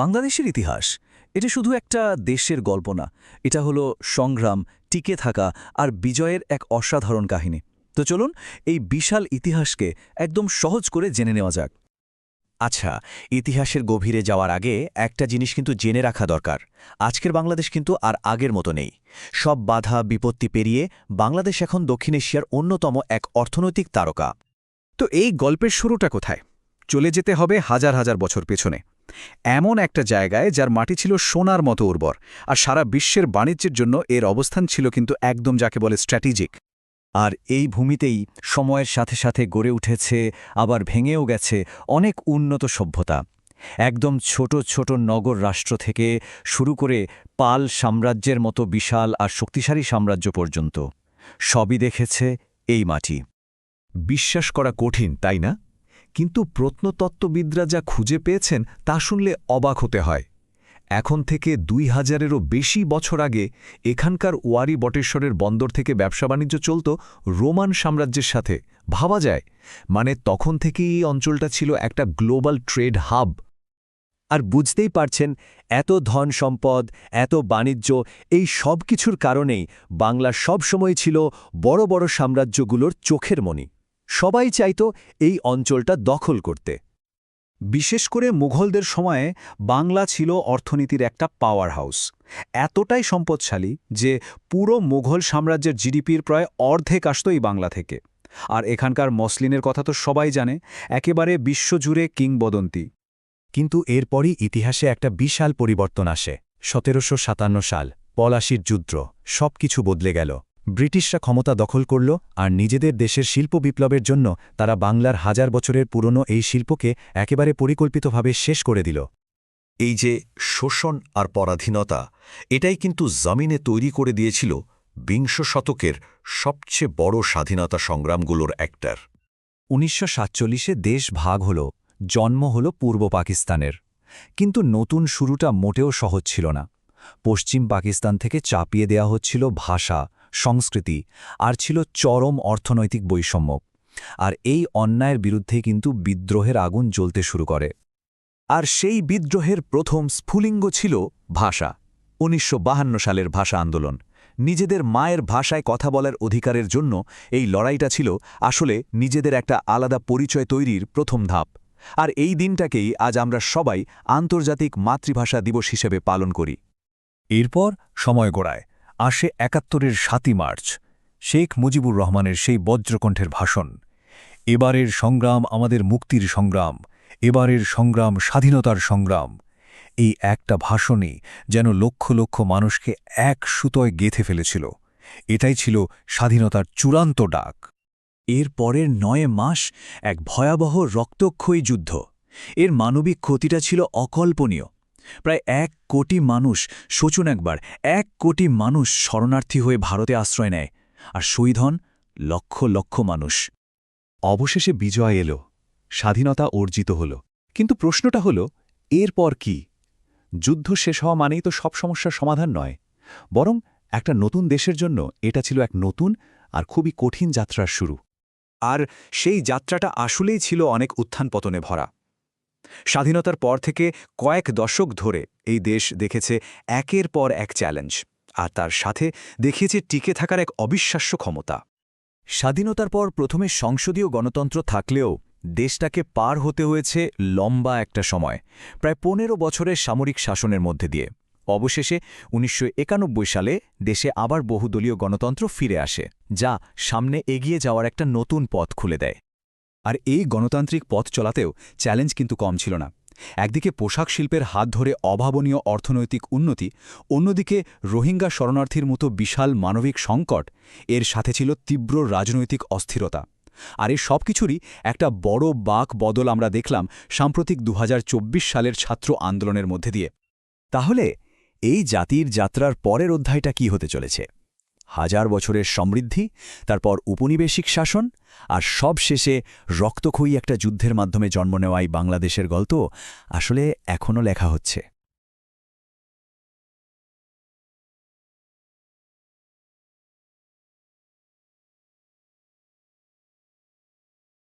বাংলাদেশের ইতিহাস, এটা শুধু একটা দেশের গল্প না, এটা হলো সংগ্রাম, টিকে থাকা আর বিজয়ের এক অসাধারণ কাহিনী। তো চলুন এই বিশাল ইতিহাসকে একদম সহজ করে জেনে নেওয়া যাক। আচ্ছা ইতিহাসের গভীরে যাওয়ার আগে একটা জিনিস কিন্তু জেনে রাখা দরকার। আজকের বাংলাদেশ কিন্তু আর আগের মতো নেই। সব বাধা, বিপত্তি পেরিয়ে বাংলাদেশ এখন দক্ষিণ এশিয়ার অন্যতম এক অর্থনৈতিক তারকা। তো এই গল্পের শুরুটা কোথায়? চলে যেতে হবে হাজার হাজার বছর পেছনে। এমন একটা জায়গায় যার মাটি ছিল সোনার মতো উর্বর, আর সারা বিশ্বের বাণিজ্যের জন্য এর অবস্থান ছিল কিন্তু একদম যাকে বলে স্ট্র্যাটেজিক। আর এই ভূমিতেই সময়ের সাথে সাথে গড়ে উঠেছে, আবার ভেঙেও গেছে অনেক উন্নত সভ্যতা। একদম ছোট ছোট নগর রাষ্ট্র থেকে শুরু করে পাল সাম্রাজ্যের মতো বিশাল আর শক্তিশালী সাম্রাজ্য পর্যন্ত। সবই দেখেছে এই মাটি। বিশ্বাস করা কঠিন, তাই না? কিন্তু প্রত্নতত্ত্ববিদরা যা খুঁজে পেয়েছেন তা শুনলে অবাক হতে হয়। এখন থেকে দুই হাজারেরও বেশি বছর আগে এখানকার ওয়ারি বটেশ্বরের বন্দর থেকে ব্যবসা বাণিজ্য চলত রোমান সাম্রাজ্যের সাথে। ভাবা যায় মানে তখন থেকেই এই অঞ্চলটা ছিল একটা গ্লোবাল ট্রেড হাব। আর বুঝতেই পারছেন, এত ধন সম্পদ, এত বাণিজ্য, এই সব কিছুর কারণেই বাংলা সবসময় ছিল বড় বড় সাম্রাজ্যগুলোর চোখের মণি। সবাই চাইত এই অঞ্চলটা দখল করতে। বিশেষ করে মুঘলদের সময়ে বাংলা ছিল অর্থনীতির একটা পাওয়ার হাউস এতটাই সম্পদশালী যে পুরো মুঘল সাম্রাজ্যের জিডিপির প্রায় অর্ধেক আসত এই বাংলা থেকে। আর এখানকার মসলিনের কথা তো সবাই জানে, একেবারে বিশ্বজুড়ে কিংবদন্তি। কিন্তু এরপরই ইতিহাসে একটা বিশাল পরিবর্তন আসে। সতেরোশো সাতান্ন সাল, পলাশির যুদ্ধ সব কিছু বদলে গেল। ব্রিটিশরা ক্ষমতা দখল করল আর নিজেদের দেশের শিল্প বিপ্লবের জন্য তারা বাংলার হাজার বছরের পুরনো এই শিল্পকে একেবারে পরিকল্পিতভাবে শেষ করে দিল। এই যে শোষণ আর পরাধীনতা, এটাই কিন্তু জমিনে তৈরি করে দিয়েছিল বিংশ শতকের সবচেয়ে বড় স্বাধীনতা সংগ্রামগুলোর একটার। উনিশশো সাতচল্লিশে দেশ ভাগ হল, জন্ম হল পূর্ব পাকিস্তানের। কিন্তু নতুন শুরুটা মোটেও সহজ ছিল না। পশ্চিম পাকিস্তান থেকে চাপিয়ে দেয়া হচ্ছিল ভাষা সংস্কৃতি আর ছিল চরম অর্থনৈতিক বৈষম্য। আর এই অন্যায়ের বিরুদ্ধে কিন্তু বিদ্রোহের আগুন জ্বলতে শুরু করে। আর সেই বিদ্রোহের প্রথম স্ফুলিঙ্গ ছিল ভাষা। উনিশশো সালের ভাষা আন্দোলন। নিজেদের মায়ের ভাষায় কথা বলার অধিকারের জন্য এই লড়াইটা ছিল আসলে নিজেদের একটা আলাদা পরিচয় তৈরির প্রথম ধাপ। আর এই দিনটাকেই আজ আমরা সবাই আন্তর্জাতিক মাতৃভাষা দিবস হিসেবে পালন করি। এরপর সময় গোড়ায়। আসে একাত্তরের সাতই মার্চ, শেখ মুজিবুর রহমানের সেই বজ্রকণ্ঠের ভাষণ। এবারের সংগ্রাম আমাদের মুক্তির সংগ্রাম, এবারের সংগ্রাম স্বাধীনতার সংগ্রাম। এই একটা ভাষণই যেন লক্ষ লক্ষ মানুষকে এক সুতোয় গেথে ফেলেছিল। এটাই ছিল স্বাধীনতার চূড়ান্ত ডাক। এর পরের নয় মাস এক ভয়াবহ রক্তক্ষয়ী যুদ্ধ। এর মানবিক ক্ষতিটা ছিল অকল্পনীয়। প্রায় এক কোটি মানুষ শোচুন একবার, এক কোটি মানুষ শরণার্থী হয়ে ভারতে আশ্রয় নেয়। আর হন লক্ষ লক্ষ মানুষ। অবশেষে বিজয় এলো, স্বাধীনতা অর্জিত হল। কিন্তু প্রশ্নটা হল, এরপর কি? যুদ্ধ শেষ হওয়া মানেই তো সব সমস্যার সমাধান নয়। বরং একটা নতুন দেশের জন্য এটা ছিল এক নতুন আর খুবই কঠিন যাত্রার শুরু। আর সেই যাত্রাটা আসলেই ছিল অনেক উত্থান পতনে ভরা। স্বাধীনতার পর থেকে কয়েক দশক ধরে এই দেশ দেখেছে একের পর এক চ্যালেঞ্জ, আর তার সাথে দেখিয়েছে টিকে থাকার এক অবিশ্বাস্য ক্ষমতা। স্বাধীনতার পর প্রথমে সংসদীয় গণতন্ত্র থাকলেও দেশটাকে পার হতে হয়েছে লম্বা একটা সময়, প্রায় পনেরো বছরের সামরিক শাসনের মধ্যে দিয়ে। অবশেষে উনিশশো একানব্বই সালে দেশে আবার বহুদলীয় গণতন্ত্র ফিরে আসে, যা সামনে এগিয়ে যাওয়ার একটা নতুন পথ খুলে দেয়। আর এই গণতান্ত্রিক পথ চলাতেও চ্যালেঞ্জ কিন্তু কম ছিল না। একদিকে পোশাক শিল্পের হাত ধরে অভাবনীয় অর্থনৈতিক উন্নতি, অন্যদিকে রোহিঙ্গা শরণার্থীর মতো বিশাল মানবিক সংকট, এর সাথে ছিল তীব্র রাজনৈতিক অস্থিরতা। আর এই সব কিছুরই একটা বড় বাক বদল আমরা দেখলাম সাম্প্রতিক দু হাজার চব্বিশ সালের ছাত্র আন্দোলনের মধ্যে দিয়ে। তাহলে এই জাতির যাত্রার পরের অধ্যায়টা কি হতে চলেছে? হাজার বছরের সমৃদ্ধি, তারপর উপনিবেশিক শাসন, আর সব শেষে রক্তক্ষয়ী একটা যুদ্ধের মাধ্যমে জন্ম নেওয়াই বাংলাদেশের গল্প আসলে এখনও লেখা হচ্ছে।